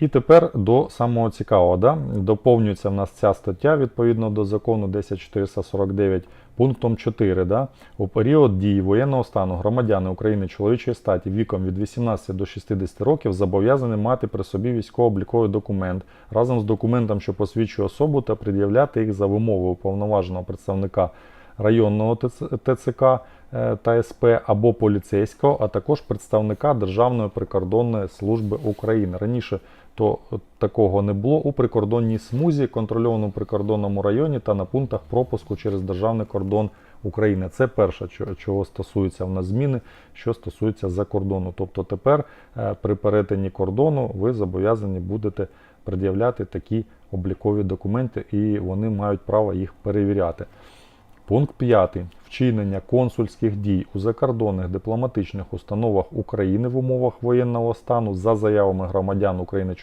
І тепер до самого цікавого. Да? Доповнюється в нас ця стаття відповідно до закону 10449 пунктом 4. Да? У період дії воєнного стану громадяни України чоловічої статі віком від 18 до 60 років зобов'язані мати при собі військово-обліковий документ разом з документом, що посвідчує особу, та пред'являти їх за вимовою уповноваженого представника районного ТЦК е, та СП або поліцейського, а також представника Державної прикордонної служби України. Раніше то е, такого не було у прикордонній смузі, контрольованому прикордонному районі та на пунктах пропуску через державний кордон України. Це перше, чого- стосується в нас зміни, що стосується за кордону. Тобто тепер е, при перетині кордону ви зобов'язані будете пред'являти такі облікові документи, і вони мають право їх перевіряти. Пункт 5. Вчинення консульських дій у закордонних дипломатичних установах України в умовах воєнного стану за заявами громадян України